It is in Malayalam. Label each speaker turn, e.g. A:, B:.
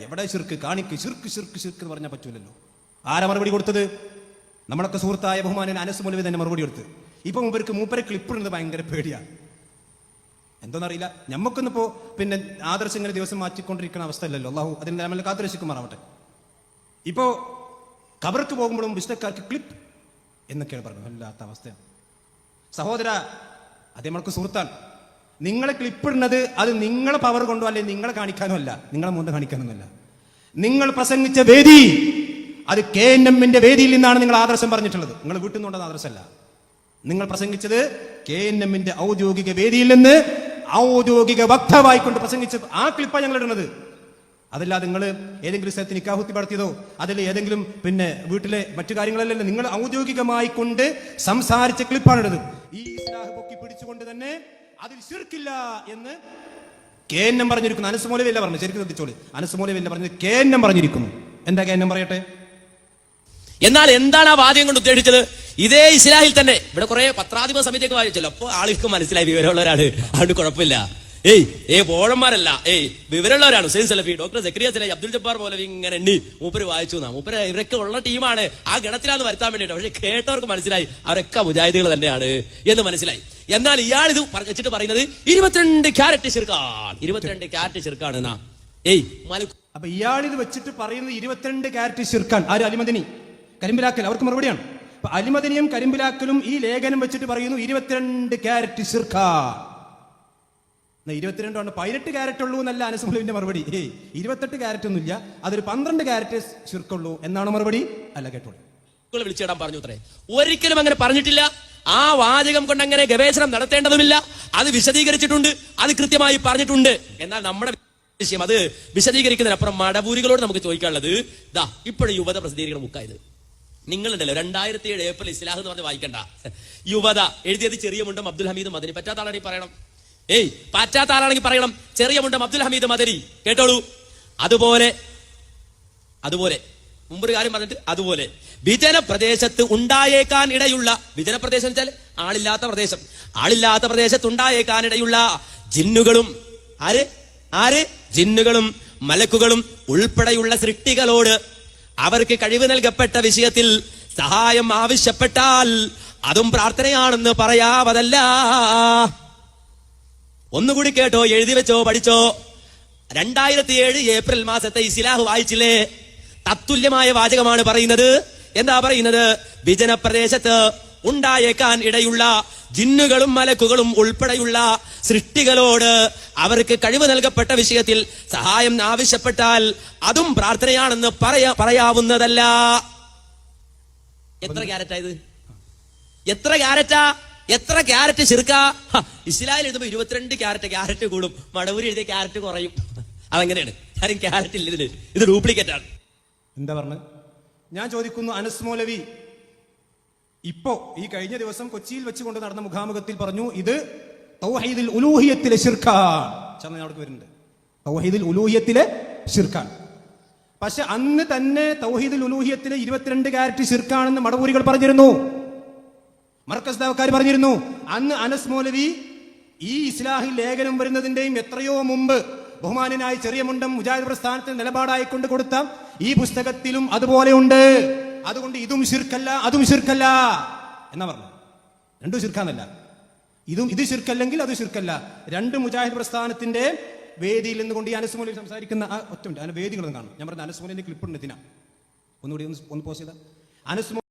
A: എവിടെ ശിർക്ക്? കാണിക്ക്. ശിർക്ക് ശിർക്ക് ശിർക്ക് എന്ന് പറഞ്ഞാൽ പറ്റൂലല്ലോ. ആരാ മറുപടി കൊടുത്തത്? നമ്മളൊക്കെ സുഹൃത്തായ ബഹുമാനൻ അനസ് മുലവി തന്നെ മറുപടി കൊടുത്ത്. ഇപ്പൊ മൂപ്പർക്ക് മൂപ്പരെ ക്ലിപ്പിടുന്നത് ഭയങ്കര പേടിയാണ് എന്തോന്നറിയില്ല. ഞമ്മക്കൊന്നിപ്പോ പിന്നെ ആദർശം ഇങ്ങനെ ദിവസം മാറ്റിക്കൊണ്ടിരിക്കുന്ന അവസ്ഥ അല്ലല്ലോ അള്ളാഹു അതിന്റെ നമ്മൾ കാത്തുരക്ഷിക്കുമാറാവട്ടെ. ഇപ്പോ കബർക്ക് പോകുമ്പോഴും ബിസിനക്കാർക്ക് ക്ലിപ്പ് എന്നൊക്കെയാണ് പറഞ്ഞത്. വല്ലാത്ത അവസ്ഥയാണ്. സഹോദര അത് നമ്മൾക്ക് സുഹൃത്താണ്. നിങ്ങളെ ക്ലിപ്പിടുന്നത് അത് നിങ്ങളെ പവർ കൊണ്ടോ അല്ലെങ്കിൽ നിങ്ങളെ കാണിക്കാനോ അല്ല. നിങ്ങളെ മുന്നേ കാണിക്കാനൊന്നുമല്ല. നിങ്ങൾ പ്രസംഗിച്ച വേദി അത് കെ എൻ എമ്മിന്റെ വേദിയിൽ നിന്നാണ് നിങ്ങൾ ആദർശം പറഞ്ഞിട്ടുള്ളത്. നിങ്ങൾ വീട്ടിൽ നിന്നുണ്ടെന്ന് ആദർശമല്ല. നിങ്ങൾ പ്രസംഗിച്ചത് കെ എൻ എമ്മിന്റെ ഔദ്യോഗിക വേദിയിൽ നിന്ന് ഔദ്യോഗിക വക്താവായിക്കൊണ്ട് പ്രസംഗിച്ച ആ ക്ലിപ്പാണ് ഞങ്ങൾ ഇടുന്നത്. അതല്ല നിങ്ങൾ ഏതെങ്കിലും സ്ഥലത്ത് നിക്കാഹുത്തി പടത്തിയതോ അതിൽ ഏതെങ്കിലും പിന്നെ വീട്ടിലെ മറ്റു കാര്യങ്ങളല്ലല്ലോ. നിങ്ങൾ ഔദ്യോഗികമായി കൊണ്ട് സംസാരിച്ച ക്ലിപ്പാണ് ഇടുന്നത് ഈ ഇസ്ലാഹ് പൊക്കി പിടിച്ചുകൊണ്ട് തന്നെ അതിൽ ശിർക്കില്ല എന്ന് കെ എൻ എം പറഞ്ഞിരിക്കുന്നു. അനുസമൂലവില്ല പറഞ്ഞു ശരിക്കും ശ്രദ്ധിച്ചോളി. അനുസമൂലവില്ല പറഞ്ഞത് കെ എൻ എം പറഞ്ഞിരിക്കുന്നു. എന്താ കെ എൻ എം പറയട്ടെ?
B: എന്നാൽ എന്താണ് ആ വാദ്യം കൊണ്ട് ഉദ്ദേശിച്ചത്? ഇതേ ഇസ്ലാഹിൽ തന്നെ. ഇവിടെ കുറെ പത്രാധിപ സമിതിയൊക്കെ വായിച്ചല്ലോ. അപ്പൊ ആളുകൾക്ക് മനസ്സിലായി വിവരമുള്ളവരാണ്. അതുകൊണ്ട് കുഴപ്പമില്ല. ഏയ് ഏ ബോഴന്മാരല്ല ഏയ് വിവരമുള്ളവരാണ്. ഹുസൈൻ സലഫി ഡോക്ടർ സക്രിയ സലഫി അബ്ദുൽ ജബ്ബാർ പോലെ ഇങ്ങനെ എണ്ണി മൂപ്പര് വായിച്ചു നാം മൂപ്പര് ഇവരൊക്കെ ഉള്ള ടീമാണ്. ആ ഗണത്തിലാന്ന് വരുത്താൻ വേണ്ടിയിട്ട്. പക്ഷെ കേട്ടവർക്ക് മനസ്സിലായി. അവരൊക്കെ മുജാഹിദികൾ തന്നെയാണ് എന്ന് മനസ്സിലായി. എന്നാൽ ഇയാൾ ഇത് വെച്ചിട്ട് പറയുന്നത് ഇരുപത്തിരണ്ട് ക്യാരറ്റ് ചെറുക്കാണ്. ഇരുപത്തിരണ്ട് ക്യാരറ്റ് ചെറുക്കാണ് എന്നാ. ഏയ് മലക്കു
A: അപ്പൊ ഇയാൾ ഇത് വെച്ചിട്ട് പറയുന്നത് ഇരുപത്തിരണ്ട് ക്യാരറ്റ് ചെറുക്കാൻ. ആര്? അലിമദിനി. കരിമ്പിലാക്കൽ. അവർക്ക് മറുപടിയാണ്. അപ്പൊ അലിമദിനിയും കരിമ്പിലാക്കലും ഈ ലേഖനം വെച്ചിട്ട് പറയുന്നു ഇരുപത്തിരണ്ട് ക്യാരറ്റ് ചെറുക്കാൻ. ഇരുപത്തിരണ്ടാണ്. പതിനെട്ട് ക്യാരറ്റ് ഉള്ളൂ എന്നല്ല അനസുമുലിന്റെ മറുപടി. ഏയ് ഇരുപത്തെട്ട് ക്യാരറ്റ് ഒന്നുമില്ല. അതൊരു പന്ത്രണ്ട് ക്യാരറ്റ് ചുരുക്കുള്ളൂ എന്നാണ് മറുപടി? അല്ല കേട്ടോളൂ.
B: വിളിച്ചിടാൻ പറഞ്ഞു അത്രേ. ഒരിക്കലും അങ്ങനെ പറഞ്ഞിട്ടില്ല. ആ വാചകം കൊണ്ട് അങ്ങനെ ഗവേഷണം നടത്തേണ്ടതുമില്ല. അത് വിശദീകരിച്ചിട്ടുണ്ട് അത് കൃത്യമായി പറഞ്ഞിട്ടുണ്ട്. എന്നാൽ നമ്മുടെ വിഷയം അത് വിശദീകരിക്കുന്നതിനപ്പുറം മടപൂരികളോട് നമുക്ക് ചോദിക്കാനുള്ളത് ദാ ഇപ്പോഴും യുവത പ്രസിദ്ധീകരിക്കുന്ന ബുക്കായത് നിങ്ങളുണ്ടല്ലോ രണ്ടായിരത്തി ഏഴ് ഏപ്രിൽ ഇസ്ലാഹ് എന്ന് പറഞ്ഞ് വായിക്കണ്ട. യുവത എഴുതിയത് ചെറിയ മുണ്ടം അബ്ദുൽ ഹമീദ് മദനി. പറ്റാത്ത ആളാണെങ്കിൽ പറയണം. ഏയ് പറ്റാത്ത ആളാണെങ്കിൽ പറയണം. ചെറിയ മുണ്ടം അബ്ദുൽ ഹമീദ് മദനി. കേട്ടോളൂ. അതുപോലെ അതുപോലെ. മുമ്പൊരു കാര്യം പറഞ്ഞിട്ട് അതുപോലെ വിജന പ്രദേശത്ത് ഉണ്ടായേക്കാൻ ഇടയുള്ള വിജന പ്രദേശം വെച്ചാൽ ആളില്ലാത്ത പ്രദേശം. ആളില്ലാത്ത പ്രദേശത്ത് ഉണ്ടായേക്കാൻ ഇടയുള്ള ജിന്നുകളും ആര്? ആര്? ജിന്നുകളും മലക്കുകളും ഉൾപ്പെടെയുള്ള സൃഷ്ടികളോട് അവർക്ക് കഴിവ് നൽകപ്പെട്ട വിഷയത്തിൽ സഹായം ആവശ്യപ്പെട്ടാൽ അതും പ്രാർത്ഥനയാണെന്ന് പറയാവതല്ല. ഒന്നുകൂടി കേട്ടോ എഴുതി വെച്ചോ പഠിച്ചോ. രണ്ടായിരത്തി ഏഴ് ഏപ്രിൽ മാസത്തെ ഇസ്ലാഹ് വായിച്ചില്ലേ? തത്തുല്യമായ വാചകമാണ് പറയുന്നത്. എന്താ പറയുന്നത്? വിജന പ്രദേശത്ത് ഉണ്ടായേക്കാൻ ഇടയുള്ള ജിന്നുകളും മലക്കുകളും ഉൾപ്പെടെയുള്ള സൃഷ്ടികളോട് അവർക്ക് കഴിവ് നൽകപ്പെട്ട വിഷയത്തിൽ സഹായം ആവശ്യപ്പെട്ടാൽ അതും പ്രാർത്ഥനയാണെന്ന് പറയാ പറയാവുന്നതല്ല. എത്ര ക്യാരറ്റായത് എത്ര ക്യാരറ്റാ? എത്ര ക്യാരറ്റ് ചെറുക്ക? ഇസ്ലാമിൽ എഴുതുമ്പോ ഇരുപത്തിരണ്ട് ക്യാരറ്റ് ക്യാരറ്റ് കൂടും. മടവൂരി എഴുതിയ ക്യാരറ്റ് കുറയും. അതെങ്ങനെയാണ്. ആരും ക്യാരറ്റ് ഇല്ല ഇത് ഡ്യൂപ്ലിക്കേറ്റ് ആണ്
A: എന്താ പറഞ്ഞത് ഞാൻ ചോദിക്കുന്നു അനസ് ഇപ്പോ ഈ കഴിഞ്ഞ ദിവസം കൊച്ചിയിൽ വെച്ചുകൊണ്ട് നടന്ന മുഖാമുഖത്തിൽ പറഞ്ഞു ഇത് തൗഹീദിൽ ഉലൂഹിയത്തിലെ ഷിർഖാൻ ചർച്ച അവിടെ വരുന്നുണ്ട്. തൗഹീദിൽ ഉലൂഹിയത്തിലെ ഷിർഖാൻ പക്ഷെ അന്ന് തന്നെ തൗഹീദുൽ ഉലൂഹിയത്തിലെ ഇരുപത്തിരണ്ട് ക്യാരറ്റ് ഷിർഖാണെന്ന് മടവൂരികൾ പറഞ്ഞിരുന്നു. മർക്കസ് ദാവക്കാർ പറഞ്ഞിരുന്നു അന്ന് അനസ് മോലവി ഈ ഇസ്ലാഹി ലേഖനം വരുന്നതിന്റെയും എത്രയോ മുമ്പ് ബഹുമാനനായ ചെറിയ മുണ്ടം മുജാഹിദ് പ്രസ്ഥാനത്തിന് നിലപാടായി കൊണ്ട് കൊടുത്ത ഈ പുസ്തകത്തിലും അതുപോലെ ഉണ്ട്. അതുകൊണ്ട് ഇതും ശിർക്കല്ല അതും ശിർക്കല്ല എന്നാ പറഞ്ഞു രണ്ടും ശിർക്കാന്നല്ല ഇതും ഇത് ശിർക്കല്ലെങ്കിൽ അത് ശിർക്കല്ല രണ്ട് മുജാഹിദ് പ്രസ്ഥാനത്തിന്റെ വേദിയിൽ നിന്നുകൊണ്ട് ഈ അനസ്മൂലിൽ സംസാരിക്കുന്ന ആ ഒറ്റ ഉണ്ട് അതിന് വേദികളൊന്നും കാണും ഞാൻ പറഞ്ഞ അനസുമൂലിന്റെ ക്ലിപ്പ് ഉണ്ട് ഇതിനാ. ഒന്നുകൂടി ഒന്ന് ഒന്ന് പോസ്റ്റ് ചെയ്ത. അനസ്മൂ